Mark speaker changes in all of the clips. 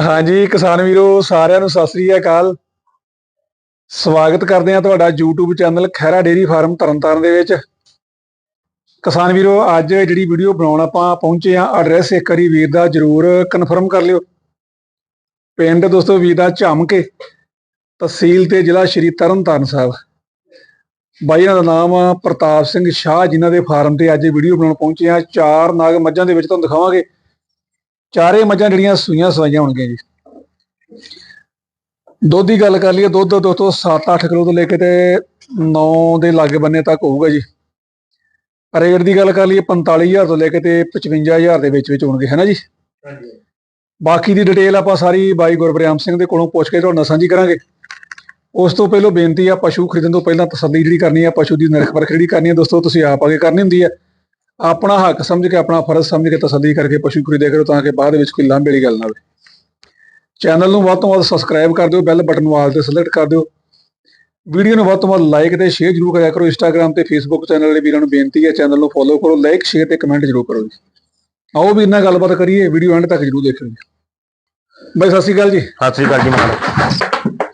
Speaker 1: ਹਾਂਜੀ, ਕਿਸਾਨ ਵੀਰੋ, ਸਾਰਿਆਂ ਨੂੰ ਸਤਿ ਸ੍ਰੀ ਅਕਾਲ। ਸਵਾਗਤ ਕਰਦੇ ਹਾਂ ਤੁਹਾਡਾ YouTube channel Khaira dairy farm Tarn Taran ਦੇ ਵਿੱਚ। ਕਿਸਾਨ ਵੀਰੋ, ਅੱਜ ਜਿਹੜੀ ਵੀਡੀਓ ਬਣਾਉਣ ਆਪਾਂ ਪਹੁੰਚੇ ਆ ਐਡਰੈਸ ਇੱਕ ਵਾਰੀ ਵੀਰ ਦਾ ਜਰੂਰ ਕਨਫਰਮ ਕਰ ਲਿਓ। ਪਿੰਡ ਦੋਸਤੋ ਵੀਰ ਦਾ ਝਮਕੇ, ਤਹਿਸੀਲ ਤੇ ਜ਼ਿਲ੍ਹਾ ਸ਼੍ਰੀ ਤਰਨਤਾਰਨ ਸਾਹਿਬ। ਬਾਈ ਇਹਨਾਂ ਦਾ ਨਾਮ ਪ੍ਰਤਾਪ ਸਿੰਘ ਸ਼ਾਹ, ਜਿਨ੍ਹਾਂ ਦੇ ਫਾਰਮ ਤੇ ਅੱਜ ਵੀਡੀਓ ਬਣਾਉਣ ਪਹੁੰਚੇ ਆ ਚਾਰ ਨਾਗ ਮੱਝਾਂ ਦੇ ਵਿੱਚ ਤੁਹਾਨੂੰ ਦਿਖਾਵਾਂਗੇ। ਚਾਰੇ ਮੱਝਾਂ ਜਿਹੜੀਆਂ ਸੂਈਆਂ ਸਵਾਈਆਂ ਹੋਣਗੀਆਂ ਜੀ। ਦੁੱਧ ਦੀ ਗੱਲ ਕਰ ਲਈਏ ਦੁੱਧ ਦੋਸਤੋ 7-8 ਕਿਲੋ ਤੋਂ ਲੈ ਕੇ ਤੇ 9 ਦੇ ਲਾਗੇ ਬੰਨੇ ਤੱਕ ਹੋਊਗਾ ਜੀ। ਰੇਟ ਦੀ ਗੱਲ ਕਰ ਲਈਏ 45000 ਤੋਂ ਲੈ ਕੇ ਤੇ 55000 ਦੇ ਵਿੱਚ ਵਿੱਚ ਹੋਣਗੇ ਹੈ ਨਾ ਜੀ ਬਾਕੀ ਦੀ ਡਿਟੇਲ ਆਪਾਂ ਸਾਰੀ ਬਾਈ ਗੁਰਬਰਿਆਮ ਸਿੰਘ ਦੇ ਕੋਲੋਂ ਪੁੱਛ ਕੇ ਤੁਹਾਡੇ ਨਾਲ ਸਾਂਝੀ ਕਰਾਂਗੇ। ਉਸ ਤੋਂ ਪਹਿਲਾਂ ਬੇਨਤੀ ਆ ਪਸ਼ੂ ਖਰੀਦਣ ਤੋਂ ਪਹਿਲਾਂ ਤਸੱਲੀ ਜਿਹੜੀ ਕਰਨੀ ਆ ਪਸ਼ੂ ਦੀ ਨਿਰਖ ਪਰਖ ਜਿਹੜੀ ਕਰਨੀ ਆ ਦੋਸਤੋ ਤੁਸੀਂ ਆਪ ਆਗੇ ਕਰਨੀ ਹੁੰਦੀ ਆ। ਆਪਣਾ ਹੱਕ ਸਮਝ ਕੇ ਆਪਣਾ ਫਰਜ਼ ਸਮਝ ਕੇ ਤਸੱਲੀ ਕਰਕੇ ਪਸ਼ੂ ਖਰੀਦਿਆ ਕਰੋ ਤਾਂ ਕਿ ਬਾਅਦ ਵਿੱਚ ਕੋਈ ਲਾਂਭੇ ਵਾਲੀ ਗੱਲ ਨਾ ਹੋਵੇ। ਚੈਨਲ ਨੂੰ ਵੱਧ ਤੋਂ ਵੱਧ ਸਬਸਕ੍ਰਾਈਬ ਕਰ ਦਿਓ ਬੈਲ ਬਟਨ ਨੂੰ ਆਲ ਤੇ ਸਿਲੈਕਟ ਕਰ ਦਿਓ। ਵੀਡੀਓ ਨੂੰ ਵੱਧ ਤੋਂ ਵੱਧ ਲਾਈਕ ਤੇ ਸ਼ੇਅਰ ਜ਼ਰੂਰ ਕਰਿਆ ਕਰੋ। ਇੰਸਟਾਗ੍ਰam ਤੇ ਫੇਸਬੁੱਕ ਚੈਨਲ ਵਾਲੇ ਵੀਰਾਂ ਨੂੰ ਬੇਨਤੀ ਹੈ ਚੈਨਲ ਨੂੰ ਫੋਲੋ ਕਰੋ ਲਾਈਕ ਸ਼ੇਅਰ ਤੇ ਕਮੈਂਟ ਜ਼ਰੂਰ ਕਰੋ ਜੀ। ਆਓ ਵੀ ਇਹਨਾਂ ਗੱਲਬਾਤ ਕਰੀਏ ਵੀਡੀਓ ਐਂਡ ਤੱਕ ਜ਼ਰੂਰ ਦੇਖਿਓ ਜੀ। ਬਾਈ ਸਤਿ ਸ਼੍ਰੀ ਅਕਾਲ ਜੀ।
Speaker 2: ਸਤਿ ਸ੍ਰੀ ਅਕਾਲ ਜੀ ਮਹਾਰਾਜ।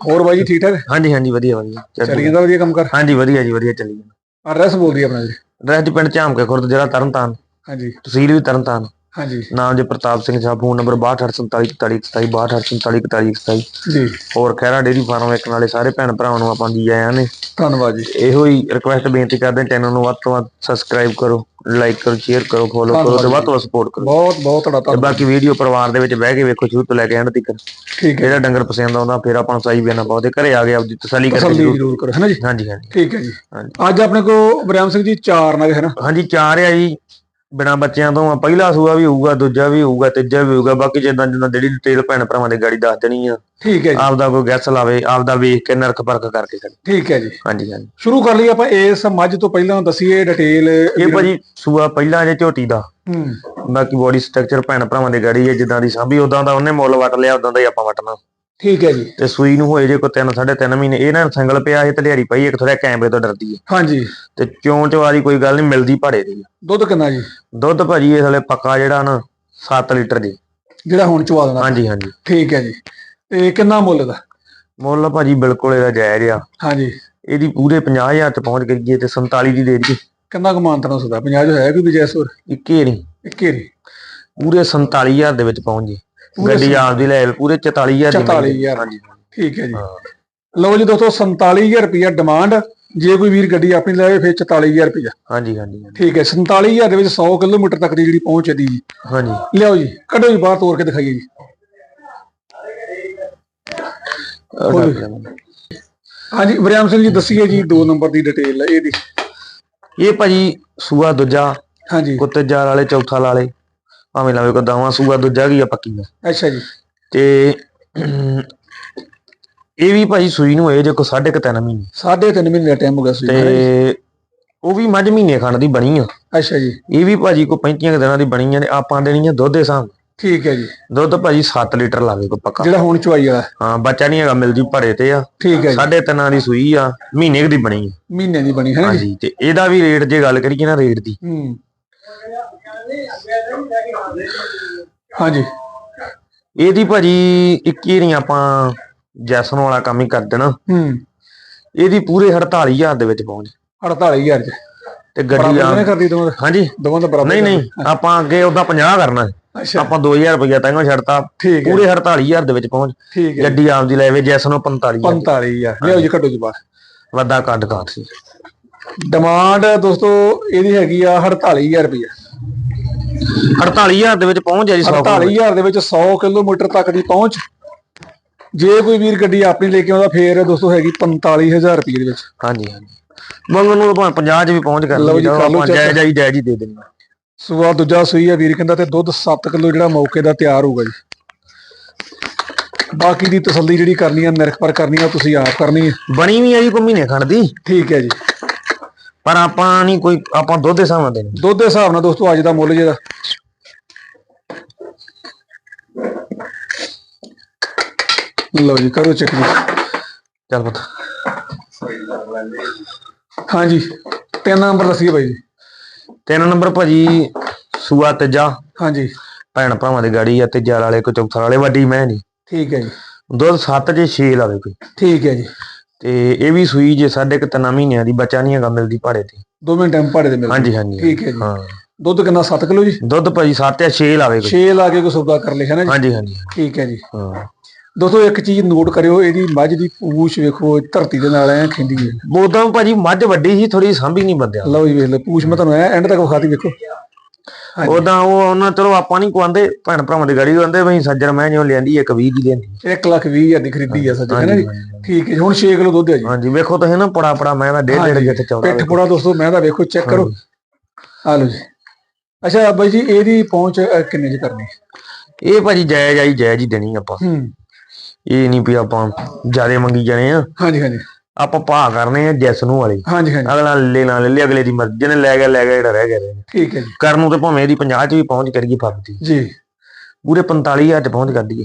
Speaker 1: ਹੋਰ ਬਾਈ ਜੀ ਠੀਕ ਠਾਕ?
Speaker 2: ਹਾਂਜੀ ਹਾਂਜੀ ਵਧੀਆ ਵਧੀਆ। ਚੱਲੀ
Speaker 1: ਜਾਂਦਾ। ਵਧੀਆ ਕੰਮ ਕਰ।
Speaker 2: ਹਾਂਜੀ ਵਧੀਆ ਜੀ ਵਧੀਆ ਚੱਲੀ ਜਾਂਦਾ।
Speaker 1: ਐਡਰੈਸ ਬੋਲ ਆਪਣਾ ਜੀ।
Speaker 2: ਰਹਿ ਜੀ ਪਿੰਡ ਝਾਮਕੇ ਖੁਰਦ ਜ਼ਿਲ੍ਹਾ ਤਰਨਤਾਰਨ।
Speaker 1: ਹਾਂਜੀ।
Speaker 2: ਤਹਿਸੀਲ ਵੀ ਤਰਨਤਾਰਨ।
Speaker 1: ਹਾਂਜੀ।
Speaker 2: ਨਾਮ ਜੀ ਪ੍ਰਤਾਪ ਸਿੰਘ ਸਾਹਿਬ ਫੋਨ ਨੰਬਰ 6248474127 6248474127
Speaker 1: ਜੀ।
Speaker 2: ਹੋਰ ਖੈਰਾ ਡੇਰੀ ਫਾਰਮ ਇੱਕ ਨਾਲੇ ਸਾਰੇ ਭੈਣ ਭਰਾਵਾਂ ਨੂੰ ਆਪਾਂ ਦੀ ਆਇਆਂ ਨੇ।
Speaker 1: ਧੰਨਵਾਦ ਜੀ।
Speaker 2: ਇਹੋ ਹੀ ਰਿਕੁਐਸਟ ਬੇਨਤੀ ਕਰਦੇ ਹਾਂ ਚੈਨਲ ਨੂੰ ਵੱਧ ਤੋਂ ਵੱਧ ਸਬਸਕ੍ਰਾਈਬ ਕਰੋ ਲਾਈਕ ਕਰੋ ਸ਼ੇਅਰ ਕਰੋ ਫੋਲੋ ਕਰੋ ਤੇ ਵੱਧ ਤੋਂ ਵੱਧ ਸਪੋਰਟ ਕਰੋ।
Speaker 1: ਬਹੁਤ ਬਹੁਤ ਤੁਹਾਡਾ ਧੰਨਵਾਦ।
Speaker 2: ਬਾਕੀ ਵੀਡੀਓ ਪਰਿਵਾਰ ਦੇ ਵਿੱਚ ਬਹਿ ਕੇ ਵੇਖੋ ਸ਼ੁਰੂ ਤੋਂ ਲੈ ਕੇ ਐਂਡ ਤੱਕ।
Speaker 1: ਠੀਕ ਹੈ।
Speaker 2: ਜਿਹੜਾ ਡੰਗਰ ਪਸੰਦ ਆਉਂਦਾ ਫਿਰ ਆਪਾਂ ਸਹੀ ਬਿਆਨਾ ਪਾਉਂਦੇ ਘਰੇ ਆ ਕੇ ਆਪਦੀ ਤਸੱਲੀ ਕਰਕੇ ਜ਼ਰੂਰ
Speaker 1: ਕਰੋ ਹੈ ਨਾ ਜੀ?
Speaker 2: ਹਾਂਜੀ ਹਾਂਜੀ।
Speaker 1: ਠੀਕ ਹੈ ਜੀ। ਅੱਜ ਆਪਣੇ ਕੋ ਬਰਿਆਮ ਸਿੰਘ ਜੀ ਚਾਰ ਨਗ ਹੈ ਨਾ?
Speaker 2: ਹਾਂਜੀ ਚਾਰ ਆ ਜੀ। ਬਿਨਾ ਬੱਚਿਆਂ ਤੋਂ ਆ ਪਹਿਲਾ ਸੂਆ ਵੀ ਹੋਊਗਾ ਦੂਜਾ ਵੀ ਹੋਊਗਾ ਤੀਜਾ ਵੀ ਹੋਊਗਾ ਬਾਕੀ ਜਿੱਦਾਂ ਜਿੱਦਾਂ ਜਿਹੜੀ ਡਿਟੇਲ ਭੈਣ ਭਰਾਵਾਂ ਦੇ ਗਾੜੀ ਦੱਸ ਦੇਣੀ ਆ।
Speaker 1: ਠੀਕ ਹੈ ਜੀ।
Speaker 2: ਆਪਦਾ ਕੋਈ ਗੈਸ ਲਾਵੇ ਆਪਦਾ ਵੇਖ ਕੇ ਨਰਖ ਪਰਖ ਕਰਕੇ ਕਰੇ
Speaker 1: ਠੀਕ ਹੈ ਜੀ।
Speaker 2: ਹਾਂਜੀ ਹਾਂਜੀ।
Speaker 1: ਸ਼ੁਰੂ ਕਰ ਲਈ ਆਪਾਂ ਇਸ ਮੱਝ ਤੋਂ ਪਹਿਲਾਂ ਦਸੀਏ ਡਿਟੇਲ
Speaker 2: ਇਹ ਭਾਜੀ ਸੂਆ ਪਹਿਲਾ ਜੇ ਝੋਟੀ ਦਾ।
Speaker 1: ਹੂੰ।
Speaker 2: ਬਾਕੀ ਬੋਡੀ ਸਟਰਕਚਰ ਭੈਣ ਭਰਾਵਾਂ ਦੇ ਗਾੜੀ ਹੈ ਜਿੱਦਾਂ ਦੀ ਸਾਂਭੀ ਉਦਾਂ ਦਾ ਉਹਨੇ ਮੁੱਲ ਵਟ ਲਿਆ ਉਦਾਂ ਦਾ ਹੀ ਆਪਾਂ ਵਟਣਾ।
Speaker 1: ਠੀਕ ਹੈ ਜੀ।
Speaker 2: ਤੇ ਸੂਈ ਨੂੰ ਹੋਏ ਜੇ ਕੋਈ 3 3.5 ਮਹੀਨੇ ਇਹ ਨਾ ਸਿੰਗਲ ਪਿਆ ਇਹ ਤਲਿਆਰੀ ਪਈ ਇੱਕ ਥੋੜਾ ਕੈਮਰੇ ਤੋਂ ਡਰਦੀ ਹੈ।
Speaker 1: ਹਾਂਜੀ।
Speaker 2: ਤੇ ਚੋਂ ਚਵਾਰੀ ਕੋਈ ਗੱਲ ਨਹੀਂ ਮਿਲਦੀ ਭਾੜੇ ਦੀ।
Speaker 1: ਦੁੱਧ ਕਿੰਨਾ ਜੀ?
Speaker 2: ਦੁੱਧ ਭਾਜੀ ਇਸ ਵੇਲੇ ਪੱਕਾ ਜਿਹੜਾ ਨਾ 7 ਲੀਟਰ ਜੀ
Speaker 1: ਜਿਹੜਾ ਹੁਣ ਚਵਾ ਦੇਣਾ।
Speaker 2: ਹਾਂਜੀ ਹਾਂਜੀ।
Speaker 1: ਠੀਕ ਹੈ ਜੀ। ਤੇ ਕਿੰਨਾ ਮੁੱਲ ਦਾ
Speaker 2: ਮੁੱਲ ਭਾਜੀ ਬਿਲਕੁਲ ਇਹਦਾ ਜਾਇਜ਼ ਆ।
Speaker 1: ਹਾਂਜੀ।
Speaker 2: ਇਹਦੀ ਪੂਰੇ 50000 ਚ ਪਹੁੰਚ ਗਈ ਤੇ 47 ਦੀ ਦੇ ਦਈਏ।
Speaker 1: ਕਿੰਨਾ ਕੁ ਮਾਨਤਨਾ ਸੁਦਾ? 50 ਜੋ ਹੈ ਕੋਈ ਵਿਜੈਸ ਹੋਰ
Speaker 2: ਇੱਕੇ ਨਹੀਂ
Speaker 1: ਇੱਕੇ ਨਹੀਂ
Speaker 2: ਪੂਰੇ 47000 ਦੇ ਵਿੱਚ ਪਹੁੰਚ
Speaker 1: ਪੂਰੇ
Speaker 2: ਗੱਡੀ ਆਪਦੀ ਲੈ ਪੂਰੇ 44000 ਦੀ ਮਿਲ ਗਈ।
Speaker 1: 44000
Speaker 2: ਹਾਂਜੀ
Speaker 1: ਠੀਕ ਹੈ ਜੀ। ਲਓ ਜੀ ਦੋਸਤੋ 47000 ਰੁਪਇਆ ਡਿਮਾਂਡ ਜੇ ਕੋਈ ਵੀਰ ਗੱਡੀ ਆਪਣੀ ਲੈਵੇ ਫਿਰ 44000 ਰੁਪਇਆ
Speaker 2: ਹਾਂਜੀ ਹਾਂਜੀ।
Speaker 1: ਠੀਕ ਹੈ 47000 ਦੇ ਵਿੱਚ 100 ਕਿਲੋਮੀਟਰ ਤੱਕ ਦੀ ਜਿਹੜੀ ਪਹੁੰਚ ਜੀ।
Speaker 2: ਹਾਂਜੀ।
Speaker 1: ਲਿਆਓ ਜੀ ਕੱਢੋ ਜੀ ਬਾਹਰ ਤੋੜ ਕੇ ਦਿਖਾਈਏ ਜੀ। ਹਾਂਜੀ ਵਰਿਆਮ ਸਿੰਘ ਜੀ ਦੱਸੀਏ ਜੀ 2 ਨੰਬਰ ਦੀ ਡਿਟੇਲ ਇਹਦੀ
Speaker 2: ਇਹ ਭਾਜੀ ਸੂਆ ਦੂਜਾ
Speaker 1: ਹਾਂਜੀ।
Speaker 2: ਕੁੱਤੇ ਜਾਲ ਵਾਲੇ ਚੌਥਾ ਲਾਲੇ ਭਾਵੇਂ ਲਾਵੇ ਕੋ ਦਾਵਾ ਸੂਆ ਦੂਜਾ ਕੀ ਆ ਪੱਕੀ ਆ
Speaker 1: ਅੱਛਾ ਜੀ।
Speaker 2: ਤੇ ਇਹ ਵੀ ਭਾਜੀ ਸੂਈ ਨੂੰ ਹੋਏ ਜੇ ਕੋ ਸਾਢੇ ਕੁ ਤਿੰਨ ਮਹੀਨੇ।
Speaker 1: ਸਾਢੇ ਤਿੰਨ ਮਹੀਨੇ ਦਾ ਟਾਈਮ ਹੋ ਗਿਆ ਸੀ
Speaker 2: ਤੇ ਉਹ ਵੀ ਮੱਝ ਮਹੀਨੇ ਖੰਡ ਦੀ ਬਣੀ ਆ।
Speaker 1: ਅੱਛਾ ਜੀ।
Speaker 2: ਇਹ ਵੀ ਭਾਜੀ ਕੋ 35 ਕੁ ਦਿਨਾਂ ਦੀ ਬਣੀ ਆ ਤੇ ਆਪਾਂ ਦੇਣੀ ਆ ਦੁੱਧ ਦੇ ਹਿਸਾਬ ਨਾਲ।
Speaker 1: ਠੀਕ ਹੈ ਜੀ।
Speaker 2: ਦੁੱਧ ਭਾਜੀ 7 ਲੀਟਰ ਲਾਵੇ ਕੋ ਪੱਕਾ।
Speaker 1: ਜਿਹੜਾ ਹੁਣ ਚਵਾਈ ਵਾਲਾ।
Speaker 2: ਹਾਂ ਬੱਚਾ ਨਹੀਂ ਹੈਗਾ ਮਿਲਦੀ ਭੜੇ ਤੇ ਆ।
Speaker 1: ਠੀਕ ਹੈ ਜੀ।
Speaker 2: ਸਾਢੇ ਤਿੰਨਾਂ ਦੀ ਸੂਈ ਆ ਮਹੀਨੇ ਕੁ ਦੀ ਬਣੀ ਆ।
Speaker 1: ਮਹੀਨੇ ਦੀ ਬਣੀ ਹੈ ਨਾ ਜੀ।
Speaker 2: ਹਾਂਜੀ ਤੇ ਇਹਦਾ ਵੀ ਰੇਟ ਜੇ ਗੱਲ ਕਰੀਏ ਨਾ ਰੇਟ ਦੀ।
Speaker 1: ਹੂੰ। ਹਾਂਜੀ।
Speaker 2: ਇਹਦੀ ਭਾਜੀ 21 ਨਹੀਂ ਆਪਾਂ ਜੈਸਨ ਵਾਲਾ ਕੰਮ ਹੀ ਕਰ ਦੇਣਾ।
Speaker 1: ਹੂੰ।
Speaker 2: ਇਹਦੀ ਪੂਰੇ 48000 ਦੇ ਵਿੱਚ ਪਹੁੰਚ।
Speaker 1: 48000 ਚ।
Speaker 2: ਤੇ ਗੱਡੀ ਆ
Speaker 1: ਕਰਦੀ ਦੋਵਾਂ
Speaker 2: ਹਾਂਜੀ।
Speaker 1: ਦੋਵਾਂ ਦਾ ਬਰਾਬਰ
Speaker 2: ਨਹੀਂ ਨਹੀਂ। ਆਪਾਂ ਅੱਗੇ ਉਹਦਾ 50 ਕਰਨਾ। ਆਪਾਂ 2000 ਰੁਪਇਆ ਤੈਨੂੰ ਛੱਡਤਾ। ਪੂਰੇ 48000 ਦੇ ਵਿੱਚ ਪਹੁੰਚ। ਗੱਡੀ ਆਪਦੀ ਲੈਵੇ ਜੈਸਨ ਨੂੰ 45000
Speaker 1: 45000 ਲਿਆਓ ਜੀ ਕੱਢੋ ਜੀ ਬਾਹਰ।
Speaker 2: ਵੱਡਾ ਕੱਢ ਕਾਟ ਸੀ।
Speaker 1: ਡਿਮਾਂਡ ਦੋਸਤੋ ਇਹਦੀ ਹੈਗੀ ਆ 48000 ਰੁਪਏ
Speaker 2: 48000 ਦੇ ਵਿੱਚ ਪਹੁੰਚ ਹੈ ਜੀ 100
Speaker 1: 48000 ਦੇ ਵਿੱਚ 100 ਕਿਲੋਮੀਟਰ ਤੱਕ ਦੀ ਪਹੁੰਚ। ਜੇ ਕੋਈ ਵੀਰ ਗੱਡੀ ਆਪਣੀ ਲੈ ਕੇ ਆਉਂਦਾ ਫੇਰ ਦੋਸਤੋ ਹੈਗੀ 45000 ਰੁਪਏ ਦੇ ਵਿੱਚ।
Speaker 2: ਹਾਂਜੀ ਹਾਂਜੀ। ਮੰਗਣ ਨੂੰ ਆਪਾਂ 50 ਚ ਵੀ ਪਹੁੰਚ ਕਰ
Speaker 1: ਲਓ ਜੀ,
Speaker 2: ਆਪਾਂ। ਜਾਇਜ਼ ਹੀ ਜਾਇਜ਼ ਹੀ ਦੇ ਦੇਣੀ।
Speaker 1: ਸੂਆ ਦੂਜਾ ਸੂਈ ਆ ਵੀਰ ਕਹਿੰਦਾ ਤੇ ਦੁੱਧ 7 ਕਿਲੋ ਜਿਹੜਾ ਮੌਕੇ ਦਾ ਤਿਆਰ ਹੋਊਗਾ ਜੀ। ਬਾਕੀ ਦੀ ਤਸੱਲੀ ਜਿਹੜੀ ਕਰਨੀ ਆ ਨਿਰਖ ਪਰ ਕਰਨੀ ਆ ਤੁਸੀਂ ਆਪ ਕਰਨੀ ਹੈ
Speaker 2: ਬਣੀ ਵੀ ਆ ਜੀ ਕੋਈ ਮਹੀਨੇ ਖੰਡ ਦੀ।
Speaker 1: ਠੀਕ ਹੈ ਜੀ।
Speaker 2: ਪਰ ਆਪਾਂ ਨਹੀਂ ਕੋਈ ਆਪਾਂ ਦੁੱਧ ਦੇ ਹਿਸਾਬ ਨਾਲ ਦੇਣੀ।
Speaker 1: ਦੁੱਧ ਦੇ ਹਿਸਾਬ ਨਾਲ ਦੋਸਤੋ ਅੱਜ ਦਾ ਮੁੱਲ ਜਿਹਦਾ ਲਓ ਜੀ ਕਰੋ ਚੈੱਕ ਜੀ
Speaker 2: ਚੱਲ ਪਤਾ।
Speaker 1: ਹਾਂਜੀ ਤਿੰਨ ਨੰਬਰ ਦੱਸੀਏ ਬਾਈ ਜੀ।
Speaker 2: ਤਿੰਨ ਨੰਬਰ ਭਾਜੀ ਸੂਆ ਤੇਜਾ।
Speaker 1: ਹਾਂਜੀ।
Speaker 2: ਭੈਣ ਭਰਾਵਾਂ ਦੀ ਗਾੜੀ ਆ ਤੇਜਾ ਵਾਲੇ ਕੋ ਚੌਥਾ ਵਾਲੇ ਵੱਡੀ ਮੈਂ ਨਹੀਂ
Speaker 1: ਠੀਕ ਹੈ ਜੀ।
Speaker 2: ਦੁੱਧ 7 ਜੇ 6 ਲਾਵੇ ਕੋਈ।
Speaker 1: ਠੀਕ ਹੈ ਜੀ।
Speaker 2: ਤੇ ਇਹ ਵੀ ਸੂਈ ਜੇ ਸਾਢੇ ਕੁ ਤਿੰਨ ਮਹੀਨਿਆਂ ਦੀ ਬੱਚਾ ਨਹੀਂ ਹੈਗਾ ਮਿਲਦੀ ਭਾੜੇ ਤੇ।
Speaker 1: ਦੋਵੇਂ ਟਾਈਮ ਪਾੜੇ ਦੇ ਮਿਲਦੇ।
Speaker 2: ਹਾਂਜੀ ਹਾਂਜੀ
Speaker 1: ਠੀਕ ਹੈ ਜੀ।
Speaker 2: ਹਾਂ।
Speaker 1: ਦੁੱਧ ਕਿੰਨਾ 7 ਕਿਲੋ ਜੀ?
Speaker 2: ਦੁੱਧ ਭਾਜੀ 7 ਜਾਂ 6 ਲਾਵੇ ਕੋਈ।
Speaker 1: 6 ਲਾ ਕੇ ਕੋਈ ਸੌਦਾ ਕਰ ਲਿਆ ਹੈ ਨਾ ਜੀ?
Speaker 2: ਹਾਂਜੀ ਹਾਂਜੀ
Speaker 1: ਠੀਕ ਹੈ ਜੀ।
Speaker 2: ਹਾਂ।
Speaker 1: ਦੋਸਤੋ ਇੱਕ ਚੀਜ਼ ਨੋਟ ਕਰਿਓ ਇਹਦੀ ਮੱਝ ਦੀ ਪੂਛ ਵੇਖੋ ਧਰਤੀ ਦੇ ਨਾਲ ਐ ਖਿੰਦੀ ਹੈ
Speaker 2: ਉਦੋਂ ਭਾਜੀ ਮੱਝ ਵੱਡੀ ਸੀ ਥੋੜੀ ਸਾਂਭੀ ਨਹੀਂ ਬੰਦਿਆ।
Speaker 1: ਲਓ ਜੀ ਵੇਖ ਲਓ ਪੂਛ ਮੈਂ ਤੁਹਾਨੂੰ ਐ ਐਂਡ ਤੱਕ ਵਿਖਾਤੀ ਵੇਖੋ।
Speaker 2: ਉਦਾਂ ਉਹ ਉਹਨਾਂ ਚਲੋ ਆਪਾਂ ਨਹੀਂ ਕੁਆਂਦੇ ਭੈਣ ਭਰਾਵਾਂ ਦੀ ਗਾੜੀ ਕਹਿੰਦੇ ਵੀ ਸੱਜਰ ਮੈਂ ਜਿਉਂ ਲਿਆਂਦੀ ਇੱਕ 20 ਦੀ ਲਿਆਂਦੀ।
Speaker 1: ਇੱਕ ਲੱਖ ਵੀਹ ਹਜ਼ਾਰ ਦੀ ਖਰੀਦੀ ਆ ਸੱਚ ਹੈ ਨਾ ਜੀ? ਠੀਕ ਹੈ ਜੀ ਹੁਣ 6 ਕਿਲੋ ਦੁੱਧ ਹੈ ਜੀ।
Speaker 2: ਹਾਂਜੀ ਵੇਖੋ ਤੁਸੀਂ ਨਾ ਪੜਾ ਪੜਾ ਮੈਂ ਦਾ ਡੇਢ ਡੇਢ। ਜਿੱਥੇ ਚੌੜਾ
Speaker 1: ਪਿੱਠ ਪੁੜਾ ਦੋਸਤੋ ਮੈਂ ਤਾਂ ਵੇਖੋ ਚੈੱਕ ਕਰੋ। ਆ ਲਓ ਜੀ। ਅੱਛਾ ਬਾਈ ਜੀ ਇਹਦੀ ਪਹੁੰਚ ਕਿੰਨੇ ਚ ਕਰਨੀ?
Speaker 2: ਇਹ ਭਾਜੀ ਜਾਇਜ਼ ਆਈ ਜਾਇਜ਼ ਹੀ ਦੇਣੀ ਆਪਾਂ।
Speaker 1: ਹੂੰ।
Speaker 2: ਇਹ ਨਹੀਂ ਵੀ ਆਪਾਂ ਜਿਆਦੇ ਮੰਗੀ ਜਾਣੇ ਆ।
Speaker 1: ਹਾਂਜੀ ਹਾਂਜੀ।
Speaker 2: ਆਪਾਂ ਭਾਅ ਕਰਨੇ ਆ ਜੈਸ ਨੂੰ ਵਾਲੇ।
Speaker 1: ਹਾਂਜੀ ਹਾਂਜੀ।
Speaker 2: ਅਗਲਾ ਲੈ ਨਾ ਲੈ ਲੈ ਅਗਲੇ ਦੀ ਮਰਜ਼ੀ ਜਿਹਨੇ ਲੈ ਗਿਆ ਲੈ ਗਿਆ ਜਿਹੜਾ ਰਹਿ ਗਿਆ ਰਹਿ ਗਿਆ।
Speaker 1: ਠੀਕ ਹੈ ਜੀ।
Speaker 2: ਕਰਨ ਨੂੰ ਤੇ ਭਾਵੇਂ ਇਹਦੀ 50 ਚ ਵੀ ਪਹੁੰਚ ਕਰੀਏ ਫਰਦੀ
Speaker 1: ਜੀ।
Speaker 2: ਪੂਰੇ 45000 ਚ ਪਹੁੰਚ ਕਰ ਦਈਏ।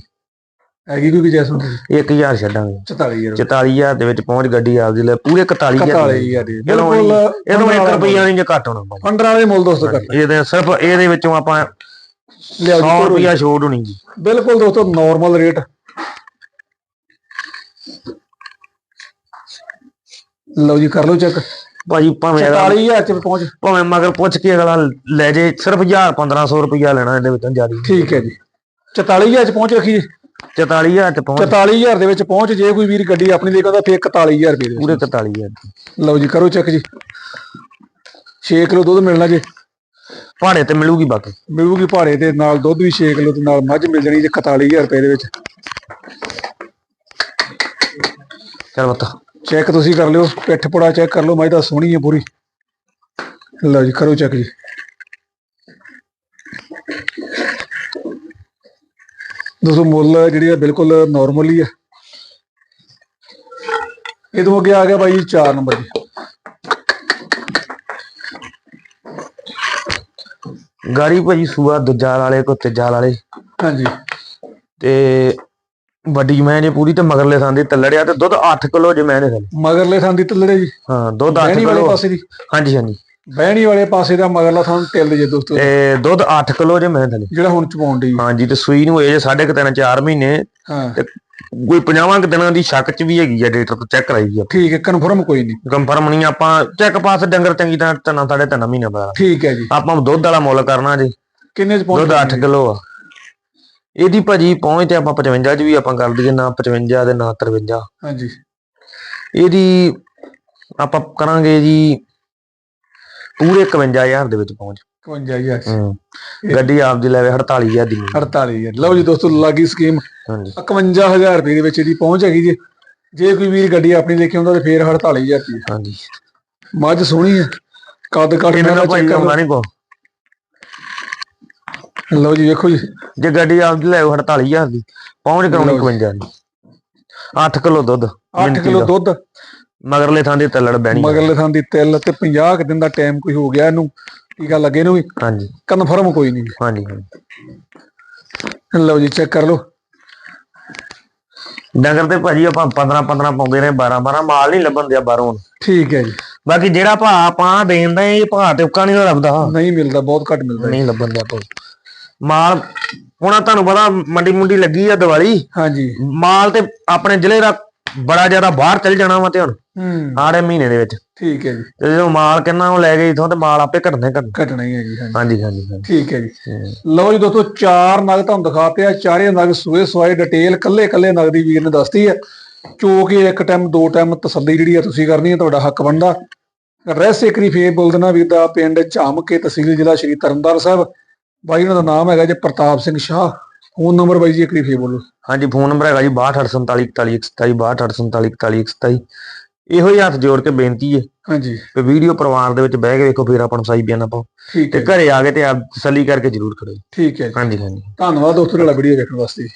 Speaker 1: ਹੈਗੀ ਕੋਈ ਜੈਸਨ
Speaker 2: 1000 ਛੱਡਾਂਗੇ।
Speaker 1: 44000
Speaker 2: 44000 ਦੇ ਵਿੱਚ ਪਹੁੰਚ ਗੱਡੀ ਆਪਦੀ ਲੈ ਪੂਰੇ 41000
Speaker 1: 44000 ਦੀ।
Speaker 2: ਚਲੋ
Speaker 1: ਬਿਲਕੁਲ
Speaker 2: ਇਹਨੂੰ 1 ਰੁਪਈਆ ਨਹੀਂ ਜੇ ਘੱਟ ਹੋਣਾ ਭਾਜੀ।
Speaker 1: ਵਾਲੇ ਮੁੱਲ ਦੋਸਤੋ ਕਰ
Speaker 2: ਇਹਦੇ ਸਿਰਫ ਇਹਦੇ ਵਿੱਚੋਂ ਆਪਾਂ
Speaker 1: ਲਿਆਓ
Speaker 2: 100
Speaker 1: ਜੀ ਤੋਰੋ ਜੀ।
Speaker 2: ਰੁਪਈਆ ਛੋੜ ਹੋਣੀ ਜੀ।
Speaker 1: ਬਿਲਕੁਲ ਦੋਸਤੋ ਨਾਰਮਲ ਰੇਟ ਲਓ ਜੀ ਕਰ ਲਓ ਚੈੱਕ
Speaker 2: ਭਾਜੀ ਭਾਵੇਂ ਅਗਲਾ-
Speaker 1: 44000 ਚ ਪਹੁੰਚ।
Speaker 2: ਭਾਵੇਂ ਮਗਰ ਪੁੱਛ ਕੇ ਅਗਲਾ ਲੈ ਜੇ ਸਿਰਫ 1000 1500 ਰੁਪਈਆ ਲੈਣਾ ਇਹਦੇ ਵਿੱਚੋਂ ਜ਼ਿਆਦਾ
Speaker 1: ਠੀਕ ਹੈ ਜੀ। 44000 ਚ ਪਹੁੰਚ ਰੱਖੀ ਜੀ।
Speaker 2: 44000 ਚ ਪਹੁੰਚ।
Speaker 1: 44000 ਦੇ ਵਿੱਚ ਪਹੁੰਚ ਜੇ ਕੋਈ ਵੀਰ ਗੱਡੀ ਆਪਣੀ ਲੈ ਕੇ ਆਉਂਦਾ ਫੇਰ 41000 ਰੁਪਏ ਦੇ
Speaker 2: ਪੂਰੇ 44000
Speaker 1: ਲਓ ਜੀ ਕਰੋ ਚੈੱਕ ਜੀ। 6 ਕਿਲੋ ਦੁੱਧ ਮਿਲਣਾ ਜੀ।
Speaker 2: ਭਾੜੇ ਤੇ ਮਿਲੂਗੀ ਬਾਕੀ।
Speaker 1: ਮਿਲੂਗੀ ਭਾੜੇ ਦੇ ਨਾਲ ਦੁੱਧ ਵੀ 6 ਕਿਲੋ ਦੇ ਨਾਲ ਮੱਝ ਮਿਲ ਜਾਣੀ ਜੀ 41000 ਰੁਪਏ ਦੇ ਵਿੱਚ।
Speaker 2: ਚਲ ਬਤਾ
Speaker 1: ਚੈੱਕ ਤੁਸੀਂ ਕਰ ਲਿਓ ਪਿੱਠ ਪੁੜਾ ਚੈੱਕ ਕਰ ਲਓ ਮੱਝ ਤਾਂ ਸੋਹਣੀ ਹੈ ਪੂਰੀ। ਲਓ ਜੀ ਕਰੋ ਚੈੱਕ ਜੀ। ਦੋਸਤੋ ਮੁੱਲ ਜਿਹੜੀ ਆ ਬਿਲਕੁਲ ਨਾਰਮਲ ਹੀ ਆ। ਇਹ ਤੋਂ ਅੱਗੇ ਆ ਗਿਆ ਬਾਈ 4 ਨੰਬਰ ਜੀ।
Speaker 2: ਗਾੜੀ ਭਾਜੀ ਸੂਆ ਦੂਜਾ ਵਾਲੇ ਕੋ ਤੀਜਾ ਵਾਲੇ
Speaker 1: ਹਾਂਜੀ।
Speaker 2: ਤੇ ਵੱਡੀ ਮੈਂ ਜੇ ਪੂਰੀ ਤੇ ਮਗਰਲੇ ਥਾਂ ਦੀ ਤੱਲੜਿਆ ਤੇ ਦੁੱਧ 8 ਕਿਲੋ ਜੇ ਮੈਂ ਦੇ ਥੱਲੇ
Speaker 1: ਮਗਰਲੇ ਥਾਂ ਦੀ ਤਲੜੇ ਜੀ?
Speaker 2: ਹਾਂ ਦੁੱਧ 8
Speaker 1: ਬਹਿਣੀ ਵਾਲੇ
Speaker 2: ਕਿਲੋ।
Speaker 1: ਪਾਸੇ ਦੀ?
Speaker 2: ਹਾਂਜੀ ਹਾਂਜੀ।
Speaker 1: ਬਹਿਣੀ ਵਾਲੇ ਪਾਸੇ ਦਾ ਮਗਰਲਾ ਥਾਂ ਟਿੱਲ ਜੇ ਦੋਸਤੋ।
Speaker 2: ਤੇ ਦੁੱਧ 8 ਕਿਲੋ ਜੇ ਮੈਂ ਥੱਲੇ
Speaker 1: ਜਿਹੜਾ ਹੁਣ ਚਪਾਉਣ ਦੀ
Speaker 2: ਹਾਂਜੀ ਤੇ ਸੂਈ ਨੂੰ ਇਹ ਸਾਢੇ ਕੁ ਤਿੰਨ 4 ਮਹੀਨੇ
Speaker 1: ਹਾਂ।
Speaker 2: ਕੋਈ 50 ਕੁ ਦਿਨਾਂ ਦੀ ਸ਼ੱਕ ਚ ਵੀ ਹੈਗੀ ਆ ਡੇਟਰ ਤੋਂ ਚੈੱਕ ਕਰਾਈ ਆ।
Speaker 1: ਠੀਕ ਹੈ ਕਨਫਰਮ ਕੋਈ ਨਹੀਂ।
Speaker 2: ਕੰਫਰਮ ਨਹੀਂ ਆਪਾਂ ਚੈੱਕ ਪਾਸ ਡੰਗਰ ਚੰਗੀ ਤਰ੍ਹਾਂ ਤਿੰਨ ਸਾਢੇ ਤਿੰਨ ਮਹੀਨੇ ਬਾਅਦ।
Speaker 1: ਠੀਕ ਹੈ ਜੀ।
Speaker 2: ਆਪਾਂ ਦੁੱਧ ਵਾਲਾ ਮੁੱਲ ਕਰਨਾ ਜੀ।
Speaker 1: ਕਿੰਨੇ ਚ ਪਹੁੰਚ
Speaker 2: ਦੁੱਧ 8 ਕਿਲੋ ਆ। ਇਹਦੀ ਭਾਜੀ ਪਹੁੰਚ ਤੇ ਆਪਾਂ 55 ਚ ਵੀ ਆਪਾਂ ਕਰ ਦਈਏ ਨਾ 55 ਤੇ ਨਾ 53
Speaker 1: ਹਾਂਜੀ।
Speaker 2: ਇਹਦੀ ਆਪਾਂ ਕਰਾਂਗੇ ਜੀ ਪੂਰੇ 51000 ਦੇ ਵਿੱਚ ਪਹੁੰਚ।
Speaker 1: 51000
Speaker 2: ਹੂੰ। ਗੱਡੀ ਆਪ ਦੀ ਲੈਵੇ 48000 ਦੀ। ਮਿਲੀ।
Speaker 1: 48000 ਲਓ ਜੀ ਦੋਸਤੋ ਲੱਗੀ ਸਕੀਮ।
Speaker 2: ਹਾਂਜੀ।
Speaker 1: 51000 ਰੁਪਏ ਦੇ ਵਿੱਚ ਇਹਦੀ ਪਹੁੰਚ ਹੈਗੀ ਜੀ। ਜੇ ਕੋਈ ਵੀਰ ਗੱਡੀ ਆਪਣੀ ਲੈ ਕੇ ਆਉਂਦਾ ਤੇ ਫੇਰ 48000 ਰੁਪਏ।
Speaker 2: ਹਾਂਜੀ।
Speaker 1: ਮੱਝ ਸੋਹਣੀ ਹੈ। ਕੱਦ ਕੱਟ
Speaker 2: ਇਹਨਾਂ ਦਾ ਭਾਈ ਕੰਮ ਨਹੀਂ ਕੋ
Speaker 1: ਲਓ ਜੀ ਵੇਖੋ ਜੀ।
Speaker 2: ਜੇ ਗੱਡੀ ਆਪ ਦੀ ਲੈਵੇ 48000 ਦੀ ਪਹੁੰਚ ਕਰਾਉਣੀ 55 ਦੀ। 8 ਕਿਲੋ ਦੁੱਧ
Speaker 1: 8
Speaker 2: ਮਿੰਟੀ
Speaker 1: ਕਿਲੋ
Speaker 2: ਦਾ।
Speaker 1: ਦੁੱਧ।
Speaker 2: ਮਗਰਲੇ ਥਾਂ ਦੀ ਤੱਲੜ ਬਹਿਣੀ ਆ।
Speaker 1: ਮਗਰਲੇ ਥਾਂ ਦੀ ਤਿਲ ਤੇ 50 ਕੁ ਦਿਨ ਦਾ ਟਾਈਮ ਕੋਈ ਹੋ ਗਿਆ ਇਹਨੂੰ ਟੀਕਾ ਲੱਗੇ ਨੂੰ ਵੀ?
Speaker 2: ਹਾਂਜੀ।
Speaker 1: ਕਨਫਰਮ ਕੋਈ ਨਹੀਂ।
Speaker 2: ਹਾਂਜੀ
Speaker 1: ਲਓ ਜੀ ਚੈੱਕ ਕਰ ਲਓ।
Speaker 2: ਡੰਗਰ ਤੇ ਭਾਜੀ ਆਪਾਂ 15 15 ਪਾਉਂਦੇ ਰਹੇ 12 12 ਮਾਲ ਨਹੀਂ ਲੱਭਣ ਦਿਆ ਬਾਹਰੋਂ
Speaker 1: ਠੀਕ ਹੈ ਜੀ।
Speaker 2: ਬਾਕੀ ਜਿਹੜਾ ਭਾ ਆਪਾਂ ਦੇਂਦਾ ਇਹ ਭਾ ਤੇ ਉੱਕਾ ਨਹੀਂ ਲੱਭਦਾ।
Speaker 1: ਨਹੀਂ ਮਿਲਦਾ ਬਹੁਤ ਘੱਟ ਮਿਲਦਾ।
Speaker 2: ਨਹੀਂ ਲੱਭਣ ਦਿਆ ਕੋਈ ਮਾਲ ਹੁਣ ਆਹ ਤੁਹਾਨੂੰ ਪਤਾ ਮੰਡੀ ਮੁੰਡੀ ਲੱਗੀ ਆ ਦੀਵਾਲੀ।
Speaker 1: ਹਾਂਜੀ।
Speaker 2: ਮਾਲ ਤੇ ਆਪਣੇ ਜ਼ਿਲ੍ਹੇ ਦਾ ਬੜਾ ਜ਼ਿਆਦਾ ਬਾਹਰ ਚਲ ਜਾਣਾ ਵਾ ਤੇ ਹੁਣ
Speaker 1: ਹੂੰ।
Speaker 2: ਆੜੇ ਮਹੀਨੇ ਦੇ ਵਿੱਚ।
Speaker 1: ਠੀਕ ਹੈ ਜੀ।
Speaker 2: ਤੇ ਜਦੋਂ ਮਾਲ ਕਿੰਨਾ ਉਹ ਲੈ ਗਏ ਇਥੋਂ ਤੇ ਮਾਲ ਆਪੇ ਘਟਨੇ ਘਟਨੇ
Speaker 1: ਘਟਣਾ ਹੀ ਹੈ ਜੀ ਹਾਂਜੀ।
Speaker 2: ਹਾਂਜੀ ਹਾਂਜੀ ਹਾਂਜੀ।
Speaker 1: ਠੀਕ ਹੈ ਜੀ। ਲਓ ਜੀ ਦੋਸਤੋ ਚਾਰ ਨਗ ਤੁਹਾਨੂੰ ਦਿਖਾਤੇ ਆ। ਚਾਰੇ ਨਗ ਸੂਏ ਸਵਾਏ ਡਿਟੇਲ ਕੱਲੇ ਕੱਲੇ ਨਗ ਦੀ ਵੀਰ ਨੇ ਦੱਸਤੀ ਹੈ ਚੋ ਕੇ ਇੱਕ ਟਾਈਮ ਦੋ ਟਾਈਮ ਤਸੱਲੀ ਜਿਹੜੀ ਆ ਤੁਸੀਂ ਕਰਨੀ ਹੈ ਤੁਹਾਡਾ ਹੱਕ ਬਣਦਾ। ਰੈਸ ਇਕਰੀ ਫੇਰ ਬੋਲ ਦੇਣਾ ਵੀਰ ਦਾ ਪਿੰਡ ਝਾਮਕੇ ਤਹਿਸੀਲ ਜ਼ਿਲ੍ਹਾ ਸ਼੍ਰੀ ਤਰਨਤਾਰਨ ਸਾਹਿਬ। ਬਾਈ ਉਹਨਾਂ ਦਾ ਨਾਮ ਹੈਗਾ ਜੀ ਪ੍ਰਤਾਪ ਸਿੰਘ ਸ਼ਾਹ। ਫੋਨ ਨੰਬਰ ਬਾਈ ਜੀ ਇਕਰੀ ਫੇਰ ਬੋਲੋ।
Speaker 2: ਹਾਂਜੀ ਫੋਨ ਨੰਬਰ ਹੈਗਾ ਜੀ 62474127 ਇਹੋ ਹੀ ਹੱਥ ਜੋੜ ਕੇ ਬੇਨਤੀ ਹੈ
Speaker 1: ਹਾਂਜੀ।
Speaker 2: ਕਿ ਵੀਡੀਓ ਪਰਿਵਾਰ ਦੇ ਵਿੱਚ ਬਹਿ ਕੇ ਵੇਖੋ ਫਿਰ ਆਪਾਂ ਨੂੰ ਸਾਈ ਬਿਆਨਾ ਪਾਓ
Speaker 1: ਠੀਕ
Speaker 2: ਤੇ ਘਰੇ ਆ ਕੇ ਤੇ ਆਪ ਤਸੱਲੀ ਕਰਕੇ ਜ਼ਰੂਰ ਕਰੋ।
Speaker 1: ਠੀਕ ਹੈ।
Speaker 2: ਹਾਂਜੀ ਹਾਂਜੀ।
Speaker 1: ਧੰਨਵਾਦ ਦੋਸਤੋ ਜਿਹੜਾ ਵੀਡੀਓ ਵੇਖਣ ਵਾਸਤੇ।